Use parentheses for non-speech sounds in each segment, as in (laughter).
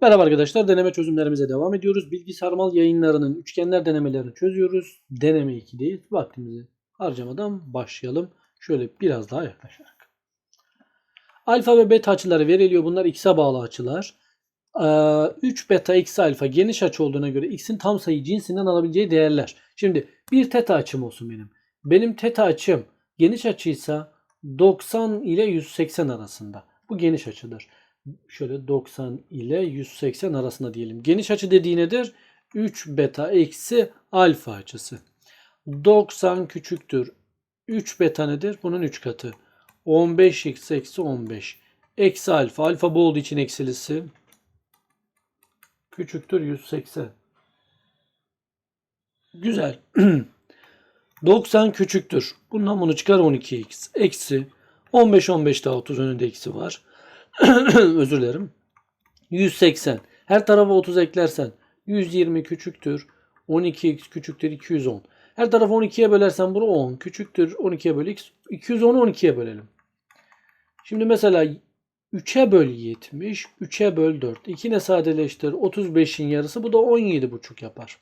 Merhaba arkadaşlar, deneme çözümlerimize devam ediyoruz. Bilgi Sarmal yayınlarının üçgenler denemelerini çözüyoruz. Deneme 2'deyiz. Vaktimizi harcamadan başlayalım. Şöyle biraz daha yaklaşarak. Alfa ve beta açıları veriliyor. Bunlar x'e bağlı açılar. Ee, 3 beta eksi alfa geniş açı olduğuna göre x'in tam sayı cinsinden alabileceği değerler. Şimdi bir teta açım olsun benim. Benim teta açım geniş açıysa 90 ile 180 arasında. Bu geniş açıdır şöyle 90 ile 180 arasında diyelim. Geniş açı dediği nedir? 3 beta eksi alfa açısı. 90 küçüktür. 3 beta nedir? Bunun 3 katı. 15x eksi 15. Eksi alfa. Alfa bu olduğu için eksilisi. Küçüktür 180. Güzel. (clears throat) 90 küçüktür. Bundan bunu çıkar 12x. Eksi 15 15 daha 30 önünde eksi var. (clears throat) özür dilerim. 180. Her tarafa 30 eklersen 120 küçüktür. 12x küçüktür 210. Her tarafı 12'ye bölersen bunu 10 küçüktür 12'ye böl x. 210'u 12'ye bölelim. Şimdi mesela 3'e böl 70, 3'e böl 4. 2 ne sadeleştir? 35'in yarısı. Bu da 17,5 yapar.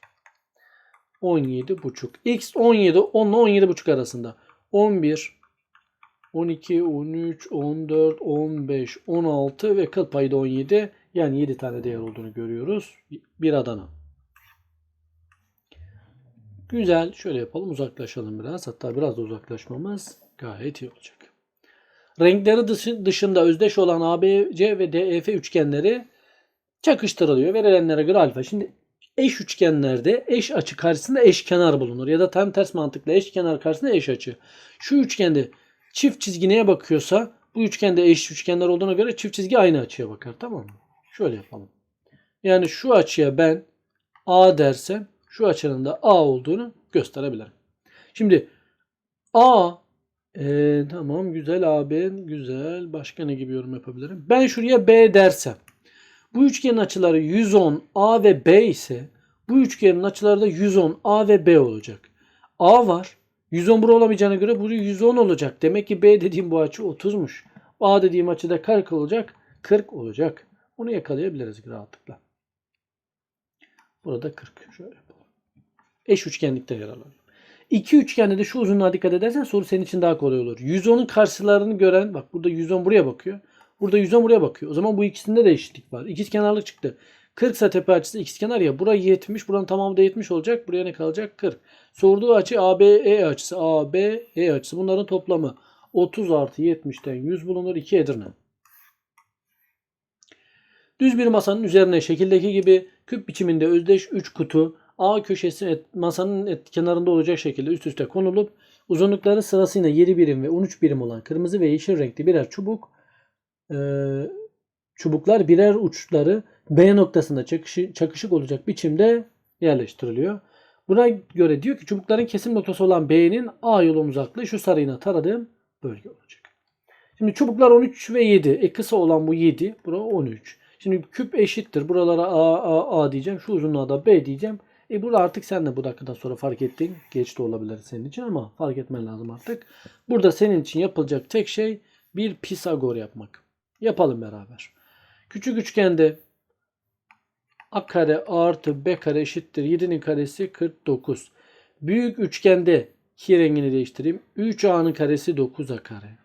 17,5. X 17, 10 ile 17,5 arasında. 11, 12, 13, 14, 15, 16 ve kıl payı da 17. Yani 7 tane değer olduğunu görüyoruz. Bir Adana. Güzel. Şöyle yapalım. Uzaklaşalım biraz. Hatta biraz da uzaklaşmamız gayet iyi olacak. Renkleri dışında özdeş olan ABC ve DEF üçgenleri çakıştırılıyor. Verilenlere göre alfa. Şimdi eş üçgenlerde eş açı karşısında eş kenar bulunur. Ya da tam ters mantıkla eş kenar karşısında eş açı. Şu üçgende Çift çizgi neye bakıyorsa bu üçgende eş üçgenler olduğuna göre çift çizgi aynı açıya bakar. Tamam mı? Şöyle yapalım. Yani şu açıya ben A dersem şu açının da A olduğunu gösterebilirim. Şimdi A e, tamam güzel AB güzel. Başka ne gibi yorum yapabilirim? Ben şuraya B dersem bu üçgenin açıları 110 A ve B ise bu üçgenin açıları da 110 A ve B olacak. A var. 110 bura olamayacağına göre buraya 110 olacak. Demek ki B dediğim bu açı 30'muş. A dediğim açı da 40 olacak. 40 olacak. Onu yakalayabiliriz rahatlıkla. Burada 40. Şöyle yapalım. Eş üçgenlikte yer alıyor. İki üçgende de şu uzunluğa dikkat edersen soru senin için daha kolay olur. 110'un karşılarını gören bak burada 110 buraya bakıyor. Burada 110 buraya bakıyor. O zaman bu ikisinde de eşitlik var. İkiz kenarlık çıktı. 40 ise tepe açısı ikizkenar ya. Buraya 70. Buranın tamamı da 70 olacak. Buraya ne kalacak? 40. Sorduğu açı ABE açısı. ABE açısı. Bunların toplamı 30 artı 70'ten 100 bulunur. 2 Edirne. Düz bir masanın üzerine şekildeki gibi küp biçiminde özdeş 3 kutu A köşesi et, masanın et, kenarında olacak şekilde üst üste konulup uzunlukları sırasıyla 7 birim ve 13 birim olan kırmızı ve yeşil renkli birer çubuk e, çubuklar birer uçları B noktasında çakışı, çakışık olacak biçimde yerleştiriliyor. Buna göre diyor ki çubukların kesim noktası olan B'nin A yolu uzaklığı şu sarıyla taradığım bölge olacak. Şimdi çubuklar 13 ve 7. E kısa olan bu 7. Bura 13. Şimdi küp eşittir. Buralara A, A, A diyeceğim. Şu uzunluğa da B diyeceğim. E burada artık sen de bu dakikadan sonra fark ettin. Geç de olabilir senin için ama fark etmen lazım artık. Burada senin için yapılacak tek şey bir Pisagor yapmak. Yapalım beraber. Küçük üçgende A kare artı B kare eşittir. 7'nin karesi 49. Büyük üçgende ki rengini değiştireyim. 3A'nın karesi 9A kare.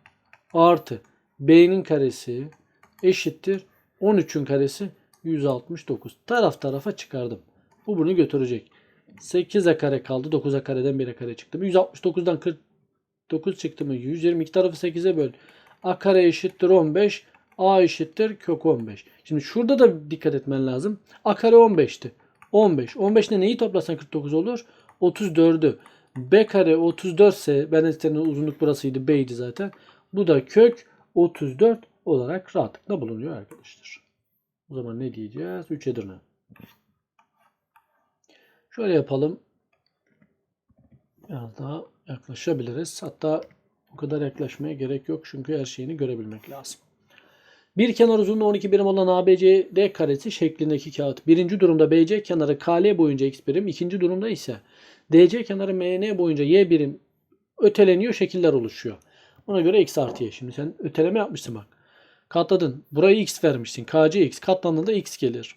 Artı B'nin karesi eşittir. 13'ün karesi 169. Taraf tarafa çıkardım. Bu bunu götürecek. 8'e kare kaldı. 9'a kareden 1'e kare çıktı. 169'dan 49 çıktı mı? 122 tarafı 8'e böl. A kare eşittir 15. A eşittir kök 15. Şimdi şurada da dikkat etmen lazım. A kare 15'ti. 15. 15 ne neyi toplasan 49 olur? 34'ü. B kare 34 ise ben istedim uzunluk burasıydı. B'ydi zaten. Bu da kök 34 olarak rahatlıkla bulunuyor arkadaşlar. O zaman ne diyeceğiz? 3 Edirne. Şöyle yapalım. Biraz daha yaklaşabiliriz. Hatta o kadar yaklaşmaya gerek yok. Çünkü her şeyini görebilmek lazım. Bir kenar uzunluğu 12 birim olan ABCD karesi şeklindeki kağıt. Birinci durumda BC kenarı KL boyunca x birim. ikinci durumda ise DC kenarı MN boyunca y birim öteleniyor. Şekiller oluşuyor. Ona göre x artı y. Şimdi sen öteleme yapmışsın bak. Katladın. Burayı x vermişsin. KC x. Katlandığında x gelir.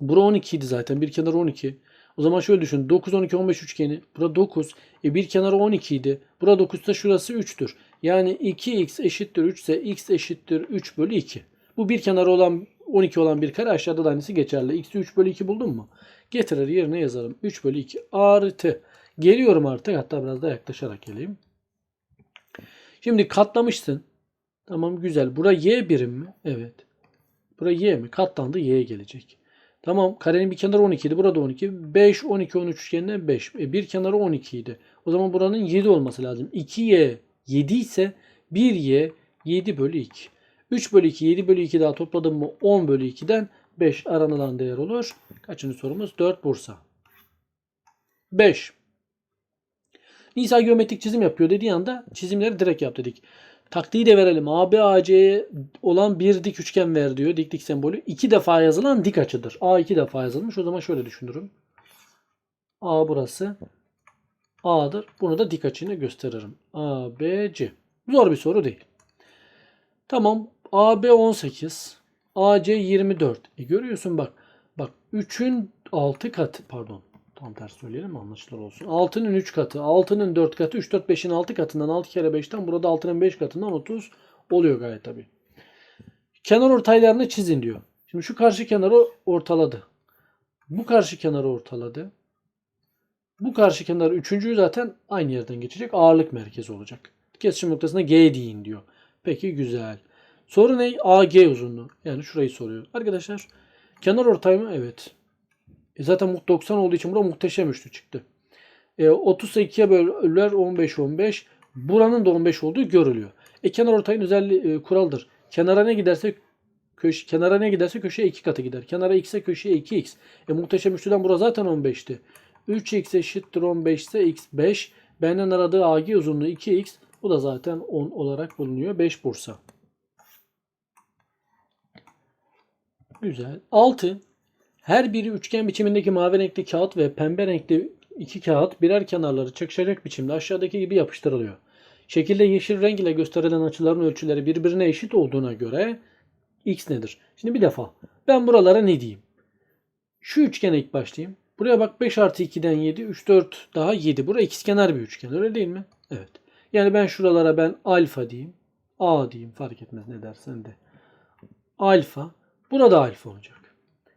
Bura 12 idi zaten. Bir kenarı 12. O zaman şöyle düşün. 9, 12, 15 üçgeni. Bura 9. E bir kenarı 12 idi. Bura 9 ise şurası 3'tür. Yani 2x eşittir 3 ise x eşittir 3 bölü 2. Bu bir kenarı olan 12 olan bir kare aşağıda da aynısı geçerli. x'i 3 bölü 2 buldun mu? Getirir yerine yazarım. 3 bölü 2 artı. Geliyorum artık. Hatta biraz daha yaklaşarak geleyim. Şimdi katlamışsın. Tamam güzel. Bura y birim mi? Evet. Bura y mi? Katlandı y'ye gelecek. Tamam karenin bir kenarı 12 idi. Burada 12. 5, 12, 13 üçgeninden 5. E, bir kenarı 12 idi. O zaman buranın 7 olması lazım. 2y 7 ise 1y 7 bölü 2. 3 bölü 2 7 bölü 2 daha topladım mı 10 bölü 2'den 5 aranılan değer olur. Kaçıncı sorumuz? 4 Bursa. 5. Nisa geometrik çizim yapıyor dediği anda çizimleri direkt yap dedik. Taktiği de verelim. AB AC'ye olan bir dik üçgen ver diyor. Dik dik sembolü. iki defa yazılan dik açıdır. A iki defa yazılmış. O zaman şöyle düşünürüm. A burası. A'dır. Bunu da dik açıyla gösteririm. A, B, C. Zor bir soru değil. Tamam. AB 18. AC 24. E görüyorsun bak. Bak 3'ün 6 katı pardon. Tam tersi söyleyelim anlaşılır olsun. 6'nın 3 katı, 6'nın 4 katı, 3, 4, 5'in 6 katından 6 kere 5'ten burada 6'nın 5 katından 30 oluyor gayet tabi. Kenar ortaylarını çizin diyor. Şimdi şu karşı kenarı ortaladı. Bu karşı kenarı ortaladı. Bu karşı kenar üçüncüyü zaten aynı yerden geçecek. Ağırlık merkezi olacak. Kesişim noktasına G deyin diyor. Peki güzel. Soru ne? AG uzunluğu. Yani şurayı soruyor. Arkadaşlar kenar ortay mı? Evet. E zaten 90 olduğu için bura muhteşem üçlü çıktı. E, 30 2'ye bölüler 15 15. Buranın da 15 olduğu görülüyor. E kenar ortayın özelliği e, kuraldır. Kenara ne giderse köşe kenara ne giderse köşeye 2 katı gider. Kenara x'e köşeye 2x. E muhteşem üçlüden bura zaten 15'ti. 3x eşittir 15 ise x 5. Benden aradığı AG uzunluğu 2x. Bu da zaten 10 olarak bulunuyor. 5 Bursa. Güzel. 6. Her biri üçgen biçimindeki mavi renkli kağıt ve pembe renkli iki kağıt birer kenarları çakışacak biçimde aşağıdaki gibi yapıştırılıyor. Şekilde yeşil renk ile gösterilen açıların ölçüleri birbirine eşit olduğuna göre x nedir? Şimdi bir defa ben buralara ne diyeyim? Şu üçgene ilk başlayayım. Buraya bak 5 artı 2'den 7, 3, 4 daha 7. Burası ikizkenar bir üçgen öyle değil mi? Evet. Yani ben şuralara ben alfa diyeyim. A diyeyim fark etmez ne dersen de. Alfa. Burada alfa olacak.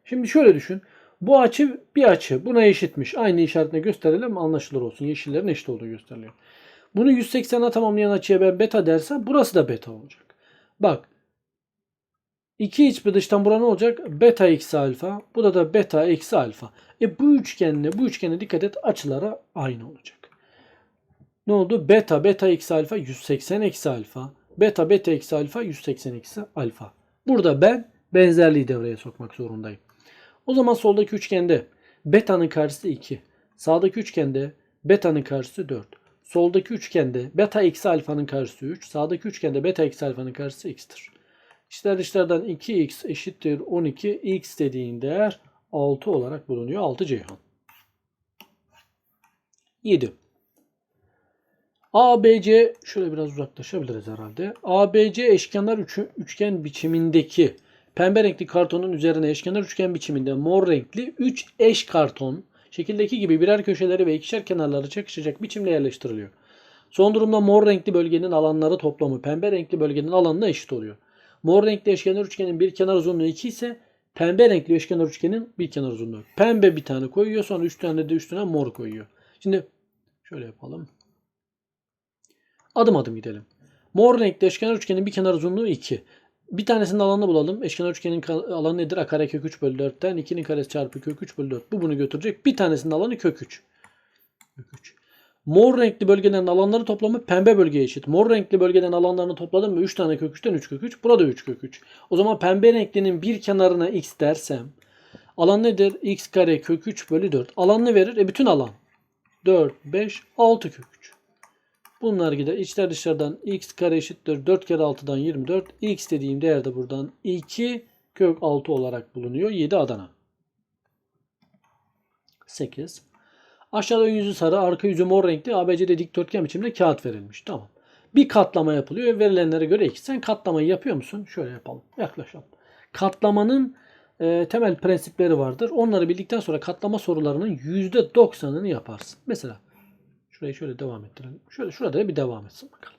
Şimdi şöyle düşün. Bu açı bir açı. Buna eşitmiş. Aynı işaretle gösterelim anlaşılır olsun. Yeşillerin eşit olduğu gösteriliyor. Bunu 180'e tamamlayan açıya ben beta dersem burası da beta olacak. Bak. 2 iç bir dıştan bura ne olacak? Beta eksi alfa. Bu da da beta eksi alfa. E bu üçgenle bu üçgene dikkat et açılara aynı olacak. Ne oldu? Beta beta eksi alfa 180 eksi alfa. Beta beta eksi alfa 180 eksi alfa. Burada ben benzerliği devreye sokmak zorundayım. O zaman soldaki üçgende beta'nın karşısı 2. Sağdaki üçgende beta'nın karşısı 4. Soldaki üçgende beta eksi alfanın karşısı 3. Sağdaki üçgende beta eksi alfanın karşısı x'tir. İşler dışlardan 2x eşittir 12. x dediğin değer 6 olarak bulunuyor. 6 Ceyhan. 7. ABC şöyle biraz uzaklaşabiliriz herhalde. ABC eşkenar üçgen biçimindeki pembe renkli kartonun üzerine eşkenar üçgen biçiminde mor renkli 3 eş karton şekildeki gibi birer köşeleri ve ikişer kenarları çakışacak biçimde yerleştiriliyor. Son durumda mor renkli bölgenin alanları toplamı pembe renkli bölgenin alanına eşit oluyor. Mor renkli eşkenar üçgenin bir kenar uzunluğu 2 ise pembe renkli eşkenar üçgenin bir kenar uzunluğu. Pembe bir tane koyuyor sonra 3 tane de üstüne mor koyuyor. Şimdi şöyle yapalım. Adım adım gidelim. Mor renkli eşkenar üçgenin bir kenar uzunluğu 2. Bir tanesinin alanını bulalım. Eşkenar üçgenin alanı nedir? A kare kök 3 bölü 4'ten 2'nin karesi çarpı kök 3 bölü 4. Bu bunu götürecek. Bir tanesinin alanı kök 3. Kök 3. Mor renkli bölgelerin alanları toplamı pembe bölgeye eşit. Mor renkli bölgelerin alanlarını topladım mı 3 tane kök 3'ten 3 kök 3. Burada 3 kök 3. O zaman pembe renklinin bir kenarına x dersem alan nedir? x kare kök 3 bölü 4. Alanını verir. E bütün alan. 4, 5, 6 kök 3. Bunlar gider. İçler dışarıdan x kare eşittir. 4 kere 6'dan 24. x dediğim değer de buradan 2 kök 6 olarak bulunuyor. 7 Adana. 8. Aşağıda yüzü sarı, arka yüzü mor renkli ABC'de dikdörtgen biçimde kağıt verilmiş. Tamam. Bir katlama yapılıyor ve verilenlere göre x. Sen katlamayı yapıyor musun? Şöyle yapalım. Yaklaşalım. Katlamanın e, temel prensipleri vardır. Onları bildikten sonra katlama sorularının %90'ını yaparsın. Mesela şurayı şöyle devam ettirelim. Şöyle şurada bir devam etsin bakalım.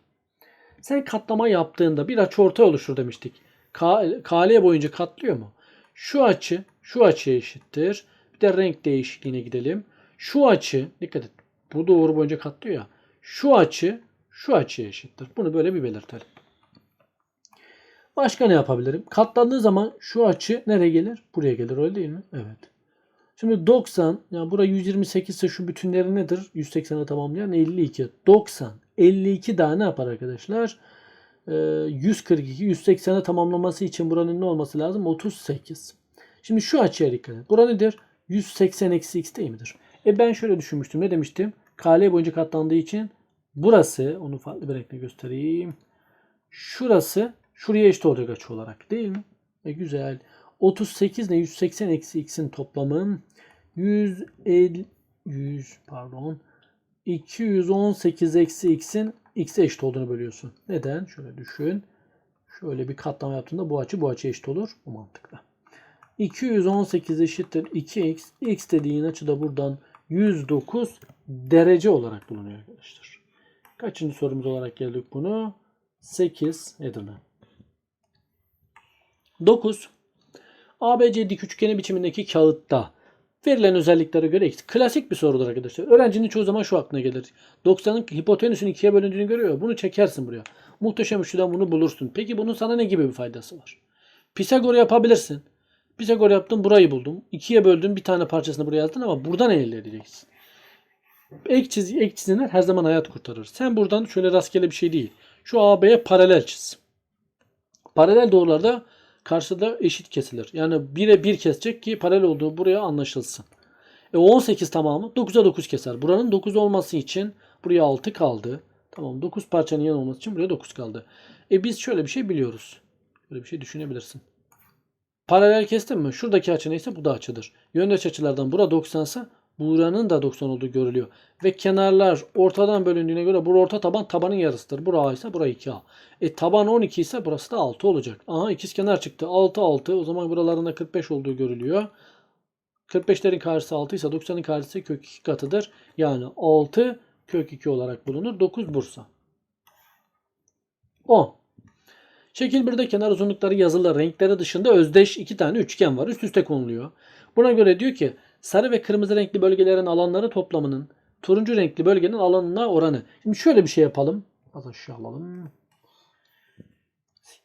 Sen katlama yaptığında bir açıortay oluşur demiştik. KL boyunca katlıyor mu? Şu açı şu açıya eşittir. Bir de renk değişikliğine gidelim. Şu açı dikkat et. Bu doğru boyunca katlıyor ya. Şu açı şu açıya eşittir. Bunu böyle bir belirtelim. Başka ne yapabilirim? Katlandığı zaman şu açı nereye gelir? Buraya gelir öyle değil mi? Evet. Şimdi 90 yani bura 128 ise şu bütünleri nedir? 180'e tamamlayan 52. 90. 52 daha ne yapar arkadaşlar? Ee, 142. 180'e tamamlaması için buranın ne olması lazım? 38. Şimdi şu açıya dikkat et. Bura nedir? 180 eksi x değil midir? E ben şöyle düşünmüştüm. Ne demiştim? KL boyunca katlandığı için burası onu farklı bir renkle göstereyim. Şurası şuraya eşit olacak açı olarak değil mi? E güzel. 38 ne? 180 eksi x'in toplamı 150 100 pardon 218 eksi x'in x'e eşit olduğunu bölüyorsun. Neden? Şöyle düşün. Şöyle bir katlama yaptığında bu açı bu açı eşit olur. Bu mantıkla. 218 eşittir 2x. x dediğin açı da buradan 109 derece olarak bulunuyor arkadaşlar. Kaçıncı sorumuz olarak geldik bunu? 8 Edirne. 9. ABC dik üçgeni biçimindeki kağıtta verilen özelliklere göre. Klasik bir sorudur arkadaşlar. Öğrencinin çoğu zaman şu aklına gelir. 90'ın hipotenüsün ikiye bölündüğünü görüyor. Bunu çekersin buraya. Muhteşem üçlüden bunu bulursun. Peki bunun sana ne gibi bir faydası var? Pisagor yapabilirsin. Pisagor yaptın burayı buldum. İkiye böldün bir tane parçasını buraya yazdın ama buradan elde edeceksin. Ek, çiz, ek çizimler her zaman hayat kurtarır. Sen buradan şöyle rastgele bir şey değil. Şu AB'ye paralel çiz. Paralel doğrularda karşıda eşit kesilir. Yani 1'e 1 kesecek ki paralel olduğu buraya anlaşılsın. E 18 tamamı 9'a 9 keser. Buranın 9 olması için buraya 6 kaldı. Tamam 9 parçanın yan olması için buraya 9 kaldı. E biz şöyle bir şey biliyoruz. Böyle bir şey düşünebilirsin. Paralel kestim mi? Şuradaki açı neyse bu da açıdır. Yöndeş açılardan bura 90 ise buranın da 90 olduğu görülüyor. Ve kenarlar ortadan bölündüğüne göre bu orta taban tabanın yarısıdır. Bura A ise bura 2A. E taban 12 ise burası da 6 olacak. Aha ikiz kenar çıktı. 6 6. O zaman buralarında 45 olduğu görülüyor. 45'lerin karşısı 6 ise 90'ın karşısı kök 2 katıdır. Yani 6 kök 2 olarak bulunur. 9 Bursa. 10. Şekil 1'de kenar uzunlukları yazılı renkleri dışında özdeş iki tane üçgen var. Üst üste konuluyor. Buna göre diyor ki sarı ve kırmızı renkli bölgelerin alanları toplamının turuncu renkli bölgenin alanına oranı. Şimdi şöyle bir şey yapalım. Az aşağı alalım.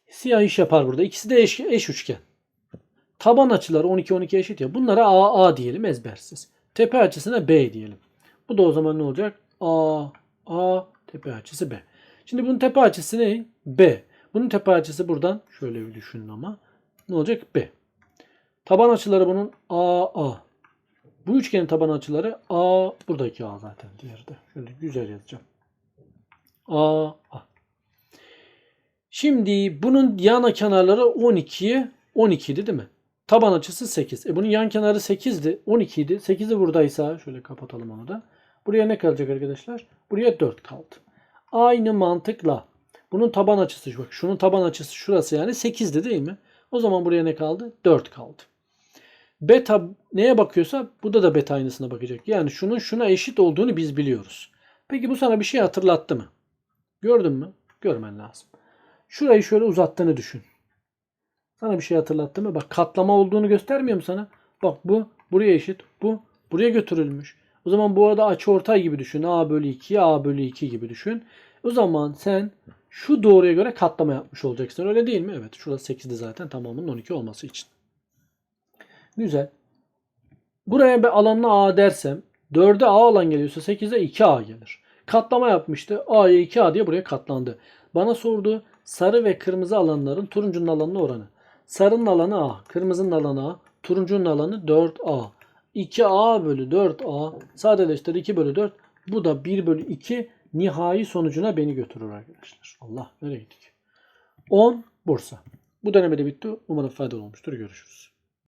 Siyah iş yapar burada. İkisi de eş, eş üçgen. Taban açıları 12 12 eşit ya. Bunlara A A diyelim ezbersiz. Tepe açısına B diyelim. Bu da o zaman ne olacak? A A tepe açısı B. Şimdi bunun tepe açısı ne? B. Bunun tepe açısı buradan şöyle bir düşünün ama. Ne olacak? B. Taban açıları bunun A A. Bu üçgenin taban açıları A buradaki A zaten diğeri. Şöyle güzel yazacağım. A A. Şimdi bunun yan kenarları 12'ye 12 idi değil mi? Taban açısı 8. E bunun yan kenarı 8'di. 12 idi. 8'i buradaysa şöyle kapatalım onu da. Buraya ne kalacak arkadaşlar? Buraya 4 kaldı. Aynı mantıkla bunun taban açısı bak şunun taban açısı şurası yani 8'di değil mi? O zaman buraya ne kaldı? 4 kaldı. Beta neye bakıyorsa burada da beta aynısına bakacak. Yani şunun şuna eşit olduğunu biz biliyoruz. Peki bu sana bir şey hatırlattı mı? Gördün mü? Görmen lazım. Şurayı şöyle uzattığını düşün. Sana bir şey hatırlattı mı? Bak katlama olduğunu göstermiyor mu sana? Bak bu buraya eşit. Bu buraya götürülmüş. O zaman bu arada açı ortay gibi düşün. A bölü 2, A bölü 2 gibi düşün. O zaman sen şu doğruya göre katlama yapmış olacaksın. Öyle değil mi? Evet. Şurası 8'di zaten tamamının 12 olması için. Güzel. Buraya bir alanına A dersem 4'e A alan geliyorsa 8'e 2A gelir. Katlama yapmıştı. A'ya 2A diye buraya katlandı. Bana sordu sarı ve kırmızı alanların turuncunun alanına oranı. Sarının alanı A, kırmızının alanı A, turuncunun alanı 4A. 2A bölü 4A sadeleştir 2 bölü 4. Bu da 1 bölü 2 nihai sonucuna beni götürür arkadaşlar. Allah nereye gittik? 10 Bursa. Bu deneme de bitti. Umarım faydalı olmuştur. Görüşürüz.